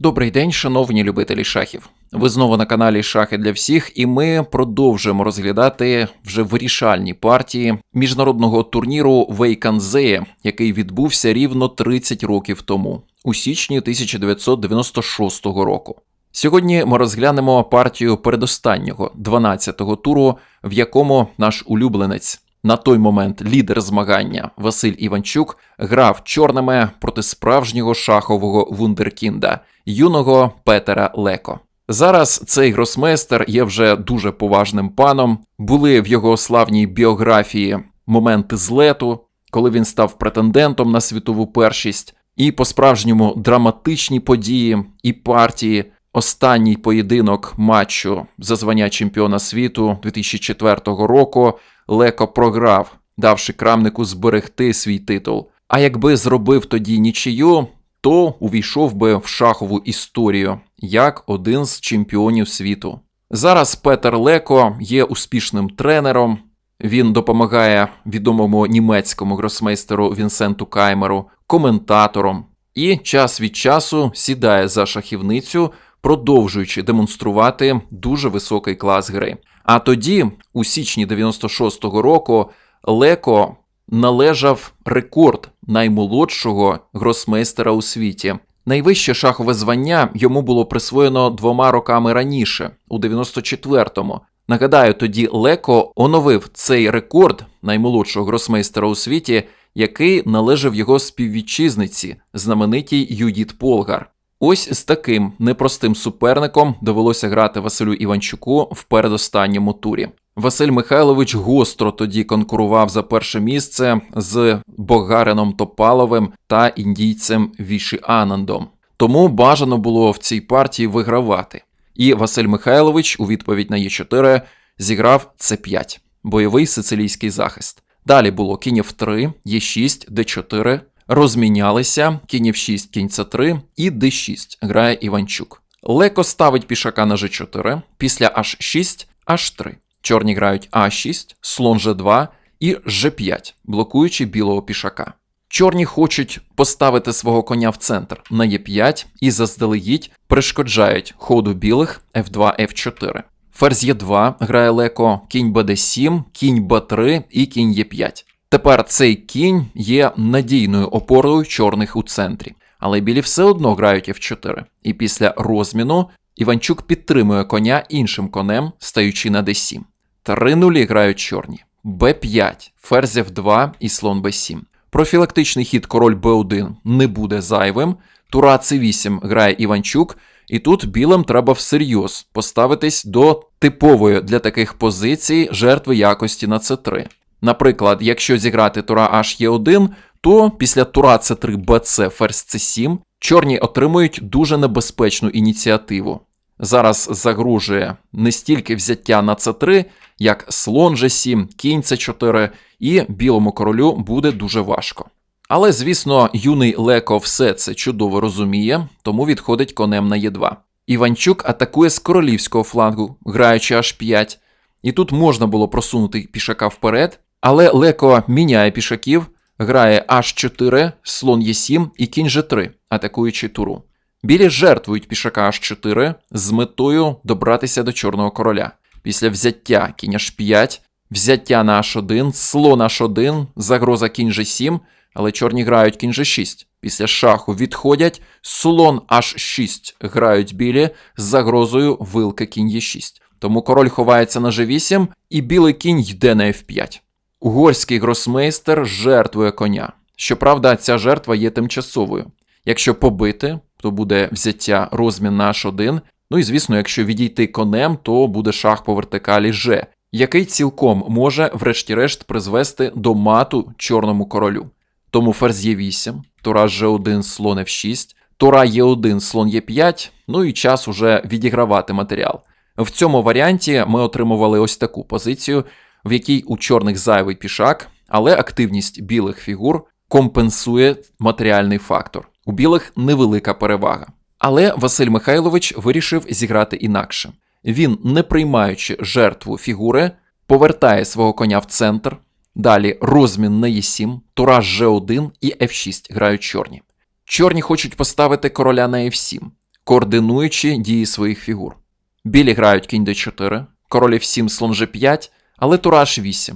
Добрий день, шановні любителі шахів. Ви знову на каналі Шахи для всіх, і ми продовжуємо розглядати вже вирішальні партії міжнародного турніру Вейканзея, який відбувся рівно 30 років тому, у січні 1996 року. Сьогодні ми розглянемо партію передостаннього 12-го туру, в якому наш улюбленець, на той момент лідер змагання Василь Іванчук, грав чорними проти справжнього шахового вундеркінда, юного Петера Леко. Зараз цей гросмейстер є вже дуже поважним паном. Були в його славній біографії моменти злету, коли він став претендентом на світову першість, і по-справжньому драматичні події і партії. Останній поєдинок матчу за звання чемпіона світу 2004 року Леко програв, давши крамнику зберегти свій титул. А якби зробив тоді нічию, то увійшов би в шахову історію як один з чемпіонів світу. Зараз Петер Леко є успішним тренером. Він допомагає відомому німецькому гросмейстеру Вінсенту Каймеру, коментатором, і час від часу сідає за шахівницю, продовжуючи демонструвати дуже високий клас гри. А тоді, у січні 96-го року, Леко належав рекорд наймолодшого гросмейстера у світі. Найвище шахове звання йому було присвоєно двома роками раніше, у 94-му. Нагадаю, тоді Леко оновив цей рекорд наймолодшого гросмейстера у світі, який належав його співвітчизниці, знаменитій Юдіт Полгар. Ось з таким непростим суперником довелося грати Василю Іванчуку в передостанньому турі. Василь Михайлович гостро тоді конкурував за перше місце з Богарином Топаловим та індійцем Віші Анандом. Тому бажано було в цій партії вигравати. І Василь Михайлович у відповідь на Е4 зіграв С5 бойовий сицилійський захист. Далі було кінь F3, Е6, Д4, розмінялися, кінь F6, кінь С3 і Д6 грає Іванчук. Леко ставить пішака на G4, після H6, H3. Чорні грають А6, слон G2 і G5, блокуючи білого пішака. Чорні хочуть поставити свого коня в центр на Е5 і заздалегідь перешкоджають ходу білих F2, F4. Ферзь Е2 грає леко кінь БД7, кінь Б3 і кінь Е5. Тепер цей кінь є надійною опорою чорних у центрі, але білі все одно грають F4. І після розміну Іванчук підтримує коня іншим конем, стаючи на d7. Три нулі грають чорні. Б5, ферзь F2 і слон Б7. Профілактичний хід король Б1 не буде зайвим. Тура С8 грає Іванчук, і тут білим треба всерйоз поставитись до типової для таких позицій жертви якості на С3. Наприклад, якщо зіграти тура H1, то після тура С3 БЦ ферзь С7 чорні отримують дуже небезпечну ініціативу. Зараз загрожує не стільки взяття на С3, як слон G7, кінь С4, і білому королю буде дуже важко. Але, звісно, юний Леко все це чудово розуміє, тому відходить конем на Е2. Іванчук атакує з королівського флангу, граючи H5, і тут можна було просунути пішака вперед, але Леко міняє пішаків, грає H4, слон Е7 і кінь G3, атакуючи туру. Білі жертвують пішака H4 з метою добратися до чорного короля. Після взяття кінь H5, взяття на H1, слон H1, загроза кінь G7, але чорні грають кінь G6. Після шаху відходять, слон H6 грають білі з загрозою вилка кінь Е6. Тому король ховається на G8 і білий кінь йде на F5. Угорський гросмейстер жертвує коня. Щоправда, ця жертва є тимчасовою. Якщо побити, то буде взяття розмін на H1. Ну і звісно, якщо відійти конем, то буде шах по вертикалі G, який цілком може, врешті-решт, призвести до мату чорному королю. Тому ферзь Е8, тура G1, слон F6, тура Е1, слон Е5, ну і час уже відігравати матеріал. В цьому варіанті ми отримували ось таку позицію, в якій у чорних зайвий пішак, але активність білих фігур компенсує матеріальний фактор. У білих невелика перевага. Але Василь Михайлович вирішив зіграти інакше. Він, не приймаючи жертву фігури, повертає свого коня в центр. Далі розмін на Е7, тураж G1 і F6 грають чорні. Чорні хочуть поставити короля на F7. координуючи дії своїх фігур. Білі грають кінь d4, король f7, слон g5, але тура h8.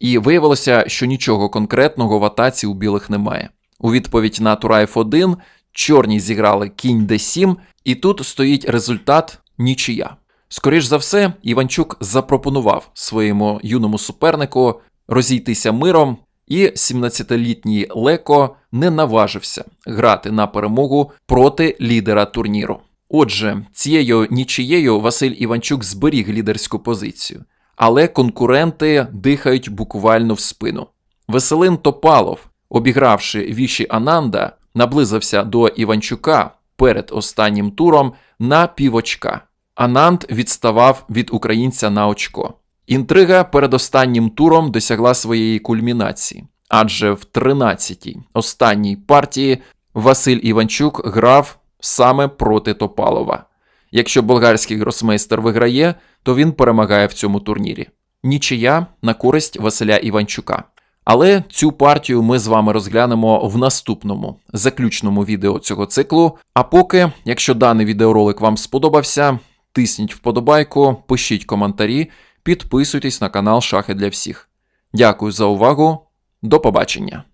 І виявилося, що нічого конкретного в атаці у білих немає. У відповідь на тура f1 чорні зіграли кінь d7, і тут стоїть результат нічия. Скоріш за все, Іванчук запропонував своєму юному супернику розійтися миром, і 17-літній Леко не наважився грати на перемогу проти лідера турніру. Отже, цією нічією Василь Іванчук зберіг лідерську позицію, але конкуренти дихають буквально в спину. Веселин Топалов, обігравши віші Ананда, наблизився до Іванчука перед останнім туром на півочка. Ананд відставав від українця на очко. Інтрига перед останнім туром досягла своєї кульмінації, адже в 13-й останній партії Василь Іванчук грав саме проти Топалова. Якщо болгарський гросмейстер виграє, то він перемагає в цьому турнірі. Нічия на користь Василя Іванчука. Але цю партію ми з вами розглянемо в наступному заключному відео цього циклу. А поки, якщо даний відеоролик вам сподобався, тисніть вподобайку, пишіть коментарі, підписуйтесь на канал Шахи для всіх. Дякую за увагу. До побачення!